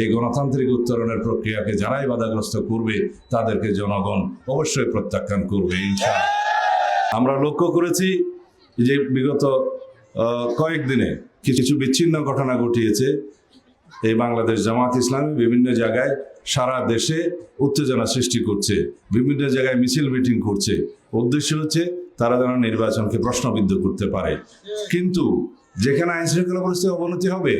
এই গণতান্ত্রিক উত্তরণের প্রক্রিয়াকে যারাই বাধাগ্রস্ত করবে, তাদেরকে জনগণ অবশ্যই প্রত্যাখ্যান করবে। আমরা লক্ষ্য করেছি যে বিগত কয়েকদিনে কিছু বিচ্ছিন্ন ঘটনা ঘটিয়েছে। এই বাংলাদেশ জামাত ইসলামী বিভিন্ন জায়গায় সারা দেশে উত্তেজনা সৃষ্টি করছে, বিভিন্ন জায়গায় মিছিল মিটিং করছে। উদ্দেশ্য হচ্ছে তারা যেন নির্বাচনকে প্রশ্নবিদ্ধ করতে পারে। কিন্তু যেখানে আইন শৃঙ্খলা পরিস্থিতি অবনতি হবে,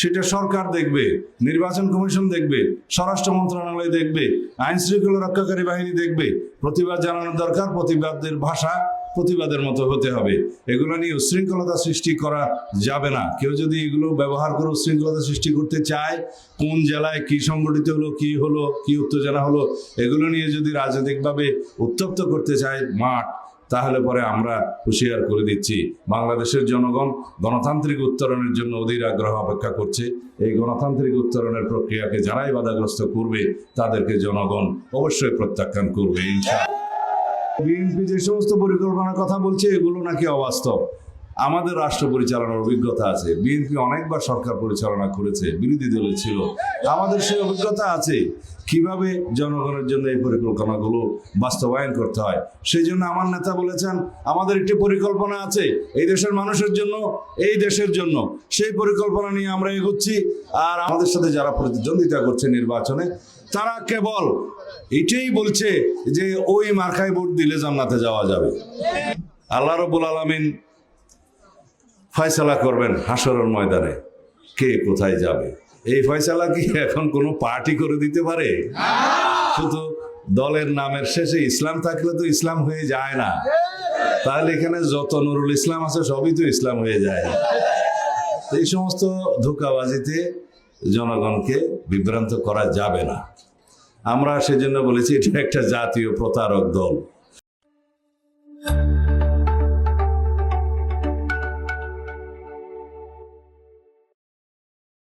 সেটা সরকার দেখবে, নির্বাচন কমিশন দেখবে, স্বরাষ্ট্র মন্ত্রণালয় দেখবে, আইন শৃঙ্খলা রক্ষাকারী বাহিনী দেখবে, প্রতিবাদ জানানোর দরকার, প্রতিবাদের ভাষা প্রতিবাদের মতো হতে হবে। এগুলো নিয়ে উশৃঙ্খলতা সৃষ্টি করা যাবে না। কেউ যদি এগুলো ব্যবহার করে উশৃঙ্খলতা সৃষ্টি করতে চায়, কোন জেলায় কি সংগঠিত হলো, কি হলো, কি উত্তেজনা হলো, এগুলো নিয়ে যদি রাজনৈতিকভাবে উত্তপ্ত করতে চায় মাঠ তাহলে পরে আমরা হুঁশিয়ার করে দিচ্ছি। বাংলাদেশের জনগণ গণতান্ত্রিক উত্তরণের জন্য অধীর আগ্রহ অপেক্ষা করছে। এই গণতান্ত্রিক উত্তরণের প্রক্রিয়াকে যারাই বাধাগ্রস্ত করবে, তাদেরকে জনগণ অবশ্যই প্রত্যাখ্যান করবে, ইনশাআল্লাহ। বিএনপি যে সমস্ত পরিকল্পনার কথা বলছে, এগুলো নাকি অবাস্তব। আমাদের রাষ্ট্র পরিচালনার অভিজ্ঞতা আছে। বিএনপি অনেকবার সরকার পরিচালনা করেছে, বিরোধী দলে ছিল। আমাদের সেই অভিজ্ঞতা আছে কীভাবে জনগণের জন্য এই পরিকল্পনাগুলো বাস্তবায়ন করতে হয়। সেই জন্য আমার নেতা বলেছেন, আমাদের একটি পরিকল্পনা আছে, এই দেশের মানুষের জন্য, এই দেশের জন্য। সেই পরিকল্পনা নিয়ে আমরা এগোচ্ছি। আর আমাদের সাথে যারা প্রতিদ্বন্দ্বিতা করছে নির্বাচনে, তারা কেবল এটাই বলছে যে, ওই মার্কায় ভোট দিলে জান্নাতে যাওয়া যাবে। আল্লাহ রবুল আলমিন ফয়সালা করবেন হাসরের ময়দানে। কে কোথায় যাবে? এই ফয়সালা কি এখন কোনো পার্টি করে দিতে পারে? শুধু দলের নামের শেষে ইসলাম থাকলে তো ইসলাম হয়ে যায় না। তাহলে এখানে যত নুরুল ইসলাম আছে, সবই তো ইসলাম হয়ে যায়। তো এই সমস্ত ধোকাবাজিতে জনগণকে বিভ্রান্ত করা যাবে না। আমরা সেজন্য বলেছি, এটা একটা জাতীয় প্রতারক দল।